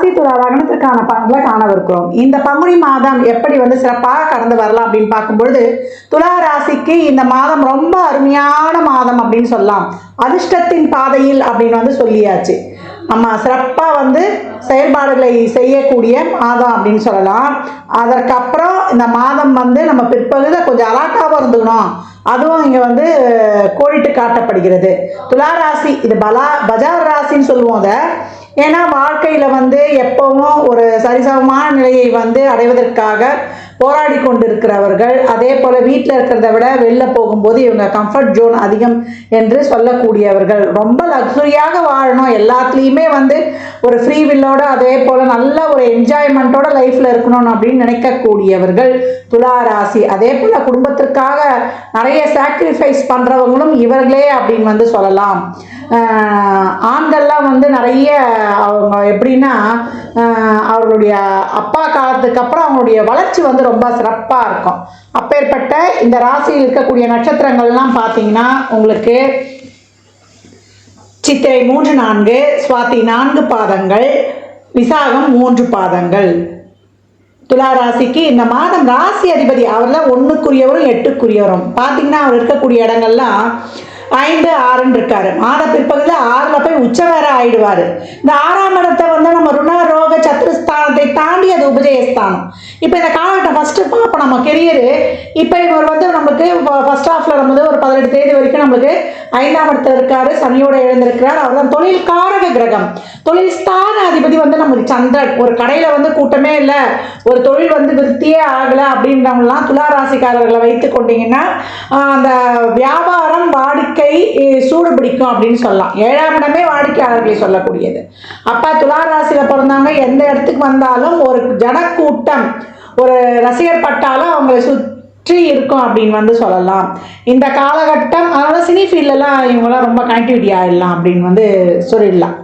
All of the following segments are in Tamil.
ராசி துலா லக்னத்திற்கான பலன்களை காணவிருக்கிறோம். இந்த பங்குனி மாதம் எப்படி வந்து சிறப்பாக கடந்து வரலாம் அப்படின்னு பார்க்கும்பொழுது துலா ராசிக்கு இந்த மாதம் ரொம்ப அருமையான மாதம் அப்படின்னு சொல்லலாம். அதிர்ஷ்டத்தின் பாதையில் அப்படின்னு வந்து சொல்லியாச்சு. ஆமாம் சிறப்பாக வந்து செயல்பாடுகளை செய்யக்கூடிய மாதம் அப்படின்னு சொல்லலாம். அதற்கப்புறம் இந்த மாதம் வந்து நம்ம பிற்பகுதியில் கொஞ்சம் அலாட்டாகவும் இருந்துக்கணும். அதுவும் இங்கே வந்து கோடிட்டு காட்டப்படுகிறது. துலா ராசி இது பலா பஜார் ராசின்னு சொல்லுவோம் அதை. ஏன்னா வாழ்க்கையில் வந்து எப்பவும் ஒரு சரிசமமான நிலையை வந்து அடைவதற்காக போராடி கொண்டிருக்கிறவர்கள் அதே போல் வீட்டில் இருக்கிறத விட வெளில போகும்போது இவங்க கம்ஃபர்ட் ஜோன் அதிகம் என்று சொல்லக்கூடியவர்கள். ரொம்ப லக்ஸுரியாக வாழணும். எல்லாத்துலேயுமே வந்து ஒரு ஃப்ரீ வில்லோட அதே போல் நல்ல ஒரு என்ஜாய்மெண்ட்டோட லைஃப்பில் இருக்கணும் அப்படின்னு நினைக்கக்கூடியவர்கள் துலா ராசி. அதே போல் குடும்பத்திற்காக நிறைய சாக்ரிஃபைஸ் பண்ணுறவங்களும் இவர்களே அப்படின்னு வந்து சொல்லலாம். ஆண்கள்லாம் வந்து நிறைய அவங்க எப்படின்னா அவர்களுடைய அப்பா காலத்துக்கு அப்புறம் அவங்களுடைய வளர்ச்சி வந்து ரொம்ப சிறப்பாக இருக்கும். அப்பேற்பட்ட இந்த ராசியில் இருக்கக்கூடிய நட்சத்திரங்கள்லாம் பார்த்தீங்கன்னா உங்களுக்கு சித்திரை மூன்று நான்கு சுவாதி நான்கு பாதங்கள் விசாகம் மூன்று பாதங்கள். துலா ராசிக்கு இந்த மாதம் ராசி அதிபதி அவர் ஒன்றுக்குரியவரும் எட்டுக்குரியவரும். பார்த்தீங்கன்னா அவர் இருக்கக்கூடிய இடங்கள்லாம் ஐந்து ஆறுன்னு இருக்காரு. மாத பிற்பகுதியில் ஆறில் போய் உச்ச வேற ஆயிடுவார். இந்த ஆறாம் இடத்தை வந்து நம்ம ருண ரோக சத்துருஸ்தானத்தை தாண்டி அது உபஜயஸ்தானம். இப்போ இந்த காலகட்டம் ஃபஸ்ட்டு பார்ப்போம் நம்ம கெரியரு இப்போ இவர் வந்து நமக்கு ஃபர்ஸ்ட் ஆஃப் நம்ம வரும்போது ஒரு பதினெட்டு தேதி வரைக்கும் நம்மளுக்கு ஐந்தாம் இடத்துல இருக்காரு சனியோட எழுந்திருக்கிறார் அவர் தான் தொழில் காரக கிரகம். தொழில் ஸ்தான அதிபதி வந்து நமக்கு சந்திரன். ஒரு கடையில் வந்து கூட்டமே இல்லை. ஒரு தொழில் வந்து விருத்தியே ஆகலை அப்படின்றவங்கலாம் துலா ராசிக்காரர்களை வைத்து கொண்டீங்கன்னா அந்த வியாபாரம் வாடிக்கை சூடு பிடிக்கும் அப்படின்னு சொல்லலாம். ஏழாம் இடமே வாடிக்கையாளர்களை சொல்லக்கூடியது. அப்போ துலா ராசியில் பிறந்தவங்க எந்த இடத்துக்கு வந்தாலும் ஒரு ஜனக்கூட்டம் ஒரு ரசிகர் பட்டாலும் அவங்களை சுற்றி இருக்கும் அப்படின்னு வந்து சொல்லலாம். இந்த காலகட்டம் அதனால சினி ஃபீல்டெல்லாம் இவங்கெல்லாம் ரொம்ப கனெக்டிவிட்டி ஆகிடலாம் அப்படின்னு வந்து சொல்லிடலாம்.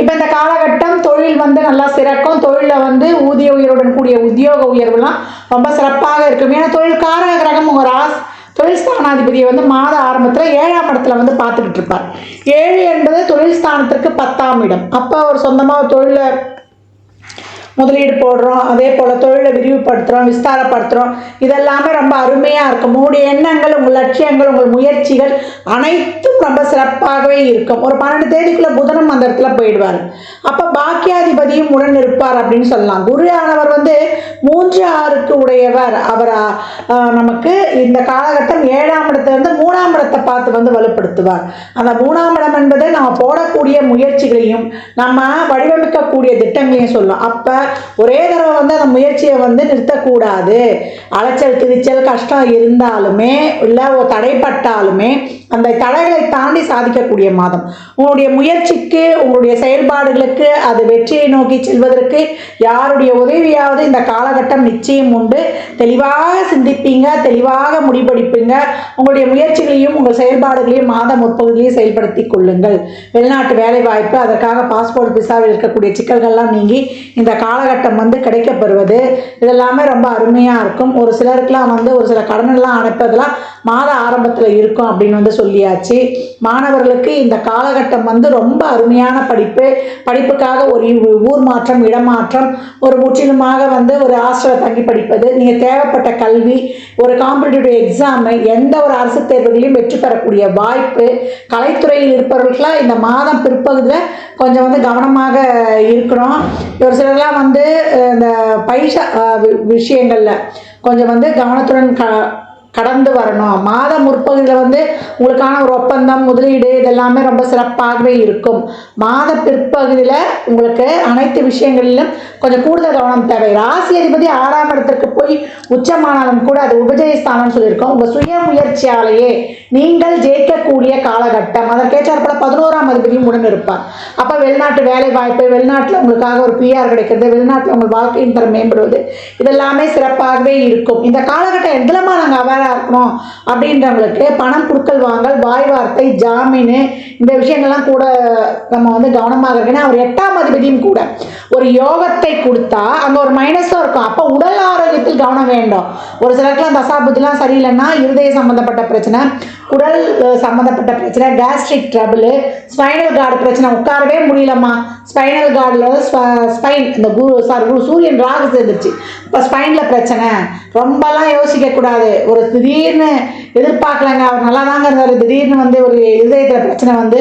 இப்போ இந்த காலகட்டம் தொழில் வந்து நல்லா சிறக்கும். தொழிலில் வந்து ஊதிய உயர்வுடன் கூடிய உத்தியோக உயர்வுலாம் ரொம்ப சிறப்பாக இருக்கும். ஏன்னா தொழில் காரக கிரகம் உங்கள் ராஸ் தொழில் ஸ்தானாதிபதியை வந்து மாத ஆரம்பத்தில் ஏழாம் இடத்துல வந்து பார்த்துக்கிட்டு இருப்பார். ஏழு என்பது தொழில் ஸ்தானத்திற்கு பத்தாம் இடம். அப்போ அவர் சொந்தமாக தொழிலை முதலீடு போடுறோம் அதே போல் தொழிலை விரிவுபடுத்துகிறோம் விஸ்தாரப்படுத்துகிறோம் இதெல்லாமே ரொம்ப அருமையாக இருக்கும். உங்களுடைய எண்ணங்கள் உங்கள் லட்சியங்கள் உங்கள் முயற்சிகள் அனைத்தும் ரொம்ப சிறப்பாகவே இருக்கும். ஒரு பன்னெண்டு தேதிக்குள்ளே புதனும் அந்த இடத்துல போயிடுவார். அப்போ பாக்கியாதிபதியும் உடன் இருப்பார் அப்படின்னு சொல்லலாம். குரு ஆனவர் வந்து மூன்று ஆறுக்கு உடையவர். அவர் நமக்கு இந்த காலகட்டம் ஏழாம் இடத்துல இருந்து மூணாம் இடத்தை பார்த்து வந்து வலுப்படுத்துவார். அந்த மூணாம் இடம் என்பது நம்ம போடக்கூடிய முயற்சிகளையும் நம்ம வடிவமைக்கக்கூடிய திட்டங்களையும் சொல்லலாம் அப்போ ஒரே தடவை வந்து அந்த முயற்சியை வந்து நிறுத்தக்கூடாது. அலைச்சல் திரிச்சல் கஷ்டம் இருந்தாலுமே இல்லை தடைப்பட்டாலுமே அந்த தடைகளை தாண்டி சாதிக்கக்கூடிய மாதம். உங்களுடைய முயற்சிக்கு உங்களுடைய செயல்பாடுகளுக்கு அது வெற்றியை நோக்கி செல்வதற்கு யாருடைய உதவியாவது இந்த காலகட்டம் நிச்சயம் உண்டு. தெளிவாக சிந்திப்பீங்க தெளிவாக முடிவெடுப்பீங்க. உங்களுடைய முயற்சிகளையும் உங்கள் செயல்பாடுகளையும் மாத முற்பகுதியை செயல்படுத்தி கொள்ளுங்கள். வெளிநாட்டு வேலை வாய்ப்பு அதற்காக பாஸ்போர்ட் விசாவில் இருக்கக்கூடிய சிக்கல்கள்லாம் நீங்கி இந்த காலகட்டம் வந்து கிடைக்கப்பெறுவது. இதெல்லாமே ரொம்ப அருமையாக இருக்கும். ஒரு சிலருக்குலாம் வந்து ஒரு சில கடனெல்லாம் அனுப்பதெல்லாம் மாத ஆரம்பத்தில் இருக்கும் அப்படின்னு வந்து சொல்லியாச்சு. மாணவர்களுக்கு இந்த காலகட்டம் வந்து ரொம்ப அருமையான படிப்பு. படிப்புக்காக ஒரு ஊர் மாற்றம் இடமாற்றம் ஒரு முற்றிலுமாக வந்து ஒரு ஹாஸ்டலில் தங்கி படிப்பது நீங்கள் தேவைப்பட்ட கல்வி ஒரு காம்படிட்டிவ் எக்ஸாமு எந்த ஒரு அரசு தேர்வுகளையும் வெற்றி பெறக்கூடிய வாய்ப்பு கலைத்துறையில் இருப்பவர்களுக்கெல்லாம் இந்த மாதம் பிற்பகுதியில் கொஞ்சம் வந்து கவனமாக இருக்கிறோம் ஒரு சிலர்லாம் வந்து இந்த பைசா விஷயங்களில் வி- கொஞ்சம் வந்து கவனத்துடன் க கடந்து வரணும். மாத முற்பகுதியில் வந்து உங்களுக்கான ஒரு ஒப்பந்தம் முதலீடு இதெல்லாமே ரொம்ப சிறப்பாகவே இருக்கும். மாத பிற்பகுதியில் உங்களுக்கு அனைத்து விஷயங்களிலும் கொஞ்சம் கூடுதல் கவனம் தேவை. ராசி அதிபதி ஆறாம் இடத்திற்கு போய் உச்சமானாலும் கூட அது உபஜயஸ்தானம்னு சொல்லியிருக்கோம். உங்கள் சுய முயற்சியாலேயே நீங்கள் ஜெயிக்கக்கூடிய காலகட்டம். அதற்கேற்றாற்போல பதினோராம் அதிபதியும் உடன் இருப்பார். அப்போ வெளிநாட்டு வேலை வாய்ப்பு வெளிநாட்டில் உங்களுக்காக ஒரு பிஆர் கிடைக்கிறது வெளிநாட்டில் உங்கள் வாழ்க்கையின் தரம் மேம்படுவது இதெல்லாமே சிறப்பாகவே இருக்கும். இந்த காலகட்டம் எதுலமா நாங்கள் தயாராக இருக்கணும் அப்படின்றவங்களுக்கு பணம் கொடுக்கல் வாங்கல் வாய் வார்த்தை ஜாமீன் இந்த விஷயங்கள்லாம் கூட நம்ம வந்து கவனமாக இருக்கணும். அவர் எட்டாம் அதிபதியும் கூட ஒரு யோகத்தை கொடுத்தா அங்கே ஒரு மைனஸும் இருக்கும். அப்போ உடல் ஆரோக்கியத்தில் கவனம் வேண்டும். ஒரு சிலருக்குலாம் தசாபுத்திலாம் சரியில்லைன்னா இருதய சம்மந்தப்பட்ட பிரச்சனை குடல் சம்மந்தப்பட்ட பிரச்சனை கேஸ்ட்ரிக் ட்ரபிள் ஸ்பைனல் கார்டு பிரச்சனை. உட்காரவே முடியலம்மா. ஸ்பைனல் கார்டில் ஸ்பைன் இந்த குரு சாரி சூரியன் ராகு சேர்ந்துருச்சு. இப்போ ஸ்பைனில் பிரச்சனை. ரொம்பலாம் யோசிக்கக்கூடாது. ஒரு திடீர்னு எதிர்பார்க்கலங்க. அவர் நல்லா தாங்க இருந்தார். திடீர்னு வந்து ஒரு இதயத்தில் பிரச்சனை வந்து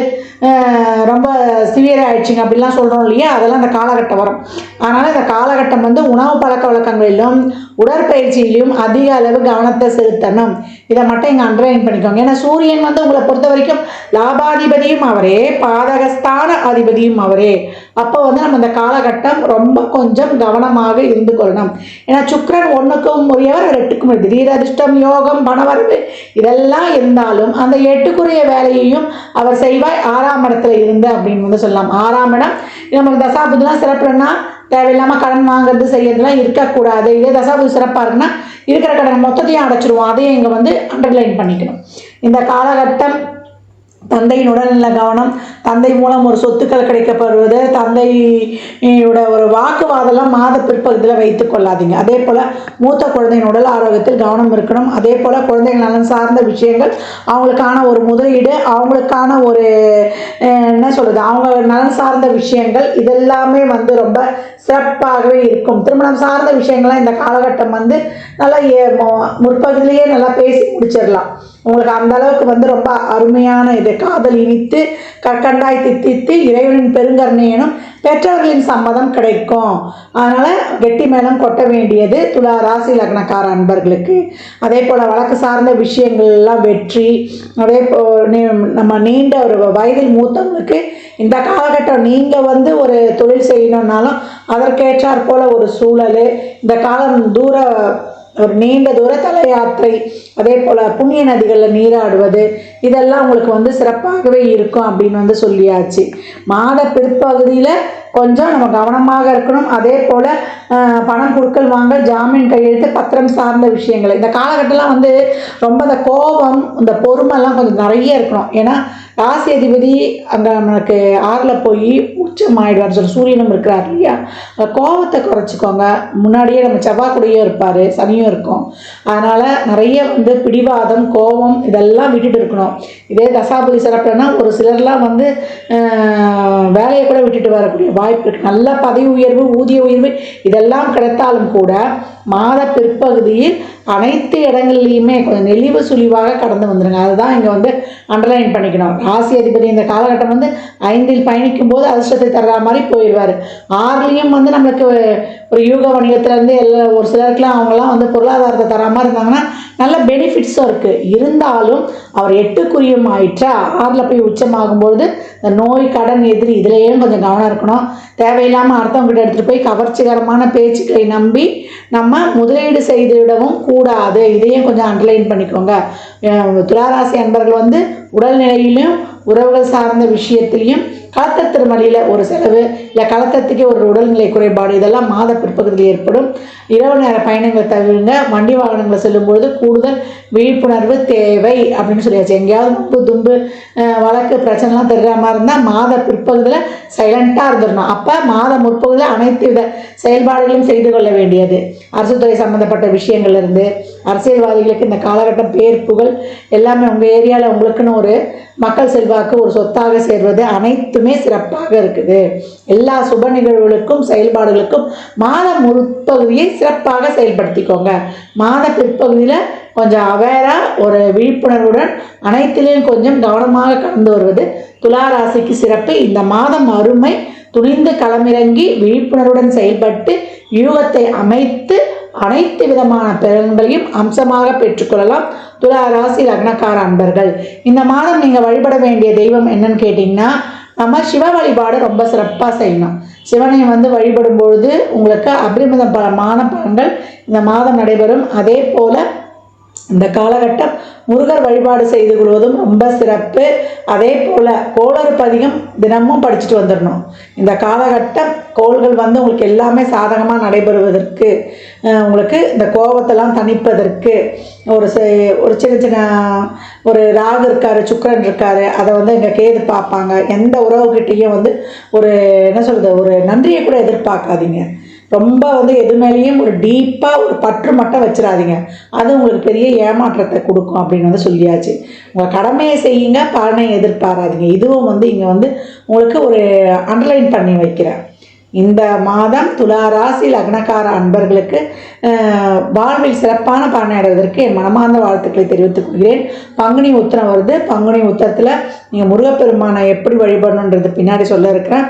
ரொம்ப சிவியர் ஆயிடுச்சுங்க. அப்படிலாம் சொல்கிறோம் இல்லையா? அதெல்லாம் அந்த காலகட்டம் வரும். அதனால் இந்த காலகட்டம் வந்து உணவு பழக்க வழக்கங்களிலும் உடற்பயிற்சியிலும் அதிக அளவு கவனத்தை செலுத்தணும். இதை மட்டும் இங்கே அண்டர்லைன் பண்ணிக்கோங்க. ஏன்னா சூரியன் வந்து உங்களை பொறுத்த வரைக்கும் லாபாதிபதியும் அவரே பாதகஸ்தான அதிபதியும் அவரே. அப்போ வந்து நம்ம இந்த காலகட்டம் ரொம்ப கொஞ்சம் கவனமாக இருந்து கொள்ளணும். ஏன்னா சுக்கரன் ஒன்றுக்கும் உரியவர் ரெட்டுக்கும் திடீர் அதிர்ஷ்டம் யோகம் பணவரவு இதெல்லாம் இருந்தாலும் அந்த எட்டுக்குரிய வேலையையும் அவர் செய்வாய். ஆறாம் இடத்துல இருந்து அப்படின்னு வந்து சொல்லலாம். ஆறாம் இடம் நமக்கு தசாபுதெலாம் சிறப்புனா தேவையில்லாமல் கடன் வாங்குறது செய்யறதுலாம் இருக்கக்கூடாது. இதே தசாபுதி சிறப்பாக இருக்குன்னா இருக்கிற கடன் மொத்தத்தையும் அடைச்சிருவோம். அதையும் இங்கே வந்து அண்டர்லைன் பண்ணிக்கணும். இந்த காலகட்டம் தந்தையின் உடல்நல கவனம் தந்தை மூலம் ஒரு சொத்துக்கள் கிடைக்கப்படுவது தந்தையோட ஒரு வாக்குவாதெல்லாம் மாத பிற்பகுதியில் வைத்துக் கொள்ளாதீங்க. அதே போல் மூத்த குழந்தையின் உடல் ஆரோக்கியத்தில் கவனம் இருக்கணும். அதே போல் குழந்தைகள் நலன் சார்ந்த விஷயங்கள் அவங்களுக்கான ஒரு முதலீடு அவங்களுக்கான ஒரு என்ன சொல்கிறது அவங்க நலன் சார்ந்த விஷயங்கள் இதெல்லாமே வந்து ரொம்ப சிறப்பாகவே இருக்கும். திருமணம் சார்ந்த விஷயங்கள்லாம் இந்த காலகட்டம் வந்து நல்லா ஏ- முற்பகுதியிலேயே நல்லா பேசி முடிச்சிடலாம். உங்களுக்கு அந்த அளவுக்கு வந்து ரொம்ப அருமையான இது காதல் இனித்து கற்கண்டாய் தித்தித்து இறைவனின் பெருங்கருணையனும் பெற்றவர்களின் சம்மதம் கிடைக்கும். அதனால் வெட்டி மேலும் கொட்ட வேண்டியது துலா ராசி லக்னக்கார அன்பர்களுக்கு. அதே போல் வழக்கு சார்ந்த விஷயங்கள் எல்லாம் வெற்றி. அதே போ நீ- நம்ம நீண்ட ஒரு வயதில் மூத்தவங்களுக்கு இந்த காலகட்டம் நீங்கள் வந்து ஒரு தொழில் செய்யணுன்னாலும் அதற்கேற்றாற் போல் ஒரு சூழல். இந்த காலம் தூர ஒரு நீண்ட தூர தல யாத்திரை. அதே போல் புண்ணிய நதிகளில் நீராடுவது இதெல்லாம் உங்களுக்கு வந்து சிறப்பாகவே இருக்கும் அப்படின்னு வந்து சொல்லியாச்சு. மாத பிற்பகுதியில் கொஞ்சம் நம்ம கவனமாக இருக்கணும். அதே போல் பணம் கொடுக்கல் வாங்க ஜாமீன் கையெழுத்து பத்திரம் சார்ந்த விஷயங்கள். இந்த காலகட்டம்லாம் வந்து ரொம்ப இந்த கோபம் இந்த பொறுமைலாம் கொஞ்சம் நிறைய இருக்கணும். ஏன்னா ராசி அதிபதி அங்கே நமக்கு ஆறில் போய் உச்சம் ஆயிடுவார் சொல்லி சூரியனும் இருக்கிறார் இல்லையா? அந்த கோபத்தை குறைச்சிக்கோங்க. முன்னாடியே நம்ம செவ்வாய் கூடயே இருப்பார் சனியும் இருக்கும். அதனால் நிறைய வந்து பிடிவாதம் கோபம் இதெல்லாம் விட்டுட்டு இருக்கணும். இதே தசாபதி சிறப்புனா ஒரு சிலர்லாம் வந்து வேலையை கூட விட்டுட்டு வரக்கூடிய வாய்ப்பு இருக்குது நல்ல பதவி உயர்வு ஊதிய உயர்வு இதெல்லாம் கிடைத்தாலும் கூட மாத பிற்பகுதியில் அனைத்து இடங்கள்லையுமே கொஞ்சம் நெளிவு சுழிவாக கடந்து வந்துருங்க. அதுதான் இங்கே வந்து அண்டர்லைன் பண்ணிக்கணும். ராசி அதிபதி இந்த காலகட்டம் வந்து ஐந்தில் பயணிக்கும் போது அதிர்ஷ்டத்தை தர்ற மாதிரி போயிடுவார். ஆறுலேயும் வந்து நம்மளுக்கு ஒரு யூக வணிகத்துலேருந்து எல்லா ஒரு சிலருக்குலாம் அவங்களாம் வந்து பொருளாதாரத்தை தர மாதிரி இருந்தாங்கன்னா நல்ல பெனிஃபிட்ஸும் இருக்குது இருந்தாலும் அவர் எட்டுக்குரியம் ஆயிற்றா ஆறில் போய் உச்சமாகும்பொழுது இந்த நோய் கடன் எதிரி இதுலேயும் கொஞ்சம் கவனம் இருக்கணும். தேவையில்லாமல் அடுத்தவங்ககிட்ட எடுத்துகிட்டு போய் கவர்ச்சிகரமான பேச்சுக்களை நம்பி நம்ம முதலீடு செய்துவிடவும் கூடாது. இதையும் கொஞ்சம் அண்டர்லைன் பண்ணிக்கோங்க. துளாராசி அன்பர்கள் வந்து உடல்நிலையிலும் உறவுகள் சார்ந்த விஷயத்திலையும் கலத்த திருமலையில் ஒரு செலவு இல்லை கலத்தத்துக்கே ஒரு உடல்நிலை குறைபாடு இதெல்லாம் மாத பிற்பகுதியில் ஏற்படும். இரவு நேர பயணங்களை தவிருங்க வண்டி வாகனங்களை செல்லும்பொழுது கூடுதல் விழிப்புணர்வு தேவை அப்படின்னு சொல்லியாச்சு. எங்கேயாவது மும்பு தும்பு வழக்கு பிரச்சனைலாம் தெரிகிற மாதிரி இருந்தால் மாத பிற்பகுதியில் சைலண்ட்டாக இருந்துடணும். அப்போ மாத முற்பகுதியில் அனைத்து வித செயல்பாடுகளையும் செய்து கொள்ள வேண்டியது. அரசு துறை சம்மந்தப்பட்ட விஷயங்கள்ல இருந்து அரசியல்வாதிகளுக்கு இந்த காலகட்டம் பேர் புகழ் எல்லாமே உங்கள் ஏரியாவில் உங்களுக்குன்னு ஒரு மக்கள் செல்வாக்கு ஒரு சொத்தாக சேர்வது அனைத்துமே சிறப்பாக இருக்குது. எல்லா சுப நிகழ்வுகளுக்கும் செயல்பாடுகளுக்கும் மாத முற்பகுதியை சிறப்பாக செயல்படுத்திக்கோங்க. மாத பிற்பகுதியில் கொஞ்சம் அவேராக ஒரு விழிப்புணர்வுடன் அனைத்திலையும் கொஞ்சம் கவனமாக கடந்து வருவது துலா ராசிக்கு சிறப்பு. இந்த மாதம் அருமை துணிந்து களமிறங்கி விழிப்புணர்வுடன் செயல்பட்டு யூகத்தை அமைத்து அனைத்து விதமான பலன்களையும் அம்சமாக பெற்றுக்கொள்ளலாம். துலா ராசி லக்னக்கார அன்பர்கள் இந்த மாதம் நீங்கள் வழிபட வேண்டிய தெய்வம் என்னன்னு கேட்டிங்கன்னா நம்ம சிவ வழிபாடு ரொம்ப சிறப்பாக செய்யணும். சிவனை வந்து வழிபடும் பொழுது உங்களுக்கு அபரிமித பலன்கள் இந்த மாதம் நடைபெறும். அதே போல் இந்த காலகட்டம் முருகர் வழிபாடு செய்து கொள்வதும் ரொம்ப சிறப்பு. அதே போல் கோளறு பதிகம் தினமும் படிச்சுட்டு வந்துடணும். இந்த காலகட்டம் கோள்கள் வந்து உங்களுக்கு எல்லாமே சாதகமாக நடைபெறுவதற்கு உங்களுக்கு இந்த கோபத்தெல்லாம் தணிப்பதற்கு ஒரு ஒரு சின்ன சின்ன ஒரு ராகு இருக்காரு சுக்கரன் இருக்காரு அதை வந்து இங்கே கேது பார்ப்பாங்க. எந்த உறவுகிட்டேயும் வந்து ஒரு என்ன சொல்கிறது ஒரு நன்றியை கூட எதிர்பார்க்காதீங்க. ரொம்ப வந்து எது மேலேயும் ஒரு டீப்பாக ஒரு பற்று மட்டும் வச்சிடாதீங்க அது உங்களுக்கு பெரிய ஏமாற்றத்தை கொடுக்கும் அப்படின்னு வந்து சொல்லியாச்சு. உங்கள் கடமையை செய்யுங்க பலனை எதிர்பாராதீங்க. இதுவும் வந்து இங்கே வந்து உங்களுக்கு ஒரு அண்டர்லைன் பண்ணி வைக்கிறேன். இந்த மாதம் துலா ராசி லக்னக்கார அன்பர்களுக்கு வாழ்வில் சிறப்பான பலனை அடைவதற்கு என் மனமார்ந்த வாழ்த்துக்களை தெரிவித்துக் கொள்கிறேன். பங்குனி உத்திரம் வருது. பங்குனி உத்திரத்தில் நீங்கள் முருகப்பெருமானை எப்படி வழிபடணுன்றது பின்னாடி சொல்ல இருக்கிறேன்.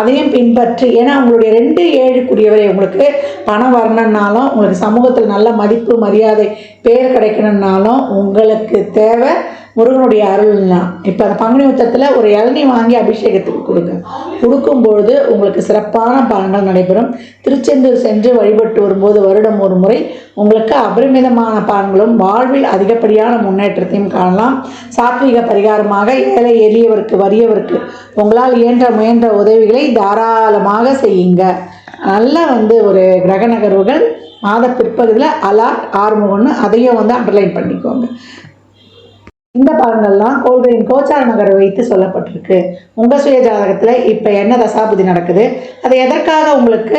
அதையும் பின்பற்றி ஏன்னா உங்களுடைய ரெண்டு ஏழுக்குரியவரை உங்களுக்கு பணம் வரணுன்னாலும் உங்களுக்கு சமூகத்தில் நல்ல மதிப்பு மரியாதை பேர் கிடைக்கணுன்னாலும் உங்களுக்கு தேவை. முருகனுடைய அருள்னா. இப்போ அந்த பங்குனி உத்தரத்தில் ஒரு இளநீ வாங்கி அபிஷேகத்துக்கு கொடுங்க. கொடுக்கும்பொழுது உங்களுக்கு சிறப்பான பலன்கள் நடைபெறும். திருச்செந்தூர் சென்று வழிபட்டு வரும்போது வருடம் ஒரு முறை உங்களுக்கு அபரிமிதமான பலன்களும் வாழ்வில் அதிகப்படியான முன்னேற்றத்தையும் காணலாம். சாத்விக பரிகாரமாக ஏழை எளியவருக்கு வறியவருக்கு உங்களால் இயன்ற முயன்ற உதவிகளை தாராளமாக செய்யுங்க. நல்லா வந்து ஒரு கிரக நகர்வுகள் மாத பிற்பகுதியில் அலாட் ஆறுமுகம்னு அதையும் வந்து அண்டர்லைன் பண்ணிக்கோங்க. இந்த பலன்கள்லாம் கோள்களின் கோச்சார நகரை வைத்து சொல்லப்பட்டிருக்கு. உங்கள் சுய ஜாதகத்தில் இப்போ என்ன தசாபுதி நடக்குது? அது எதற்காக உங்களுக்கு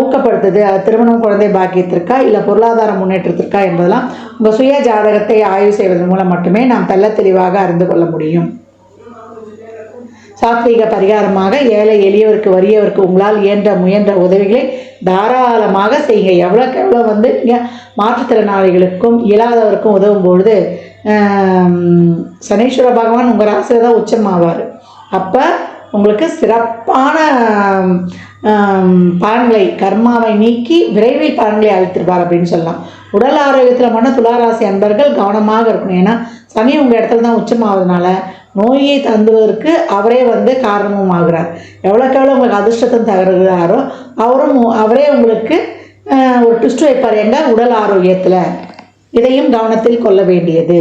ஊக்கப்படுத்துது? அது திருமணம் குழந்தை பாக்கியத்திற்கா இல்லை பொருளாதார முன்னேற்றத்திற்கா என்பதெல்லாம் உங்கள் சுய ஜாதகத்தை ஆய்வு செய்வதன் மூலம் மட்டுமே நாம் தெள்ள தெளிவாக அறிந்து கொள்ள முடியும். சாத்வீக பரிகாரமாக ஏழை எளியவருக்கு வறியவருக்கு உங்களால் இயன்ற முயன்ற உதவிகளை தாராளமாக செய்யுங்க. எவ்வளோக்கு எவ்வளோ வந்து நீங்கள் மாற்றுத்திறனாளிகளுக்கும் இயலாதவருக்கும் உதவும் பொழுது சனீஸ்வர பகவான் உங்கள் ராசியில் தான் உச்சமாவார். அப்போ உங்களுக்கு சிறப்பான ஆம், பலன்களை கர்மாவை நீக்கி விரைவில் பலன்களை அளித்திருப்பார் அப்படின்னு சொல்லலாம். உடல் ஆரோக்கியத்தில் மட்டும் துளாராசி அன்பர்கள் கவனமாக இருக்கணும். ஏன்னா சனி உங்கள் இடத்துல தான் உச்சமாவதுனால நோயை தந்துவதற்கு அவரே வந்து காரணமும் ஆகிறார் எவ்வளோக்கு எவ்வளோ உங்களுக்கு அதிர்ஷ்டத்தை தருகிறாரோ அவரும் அவரே உங்களுக்கு ஒரு ட்விஸ்ட் வைப்பார் எங்கள் உடல் ஆரோக்கியத்தில். இதையும் கவனத்தில் கொள்ள வேண்டியது.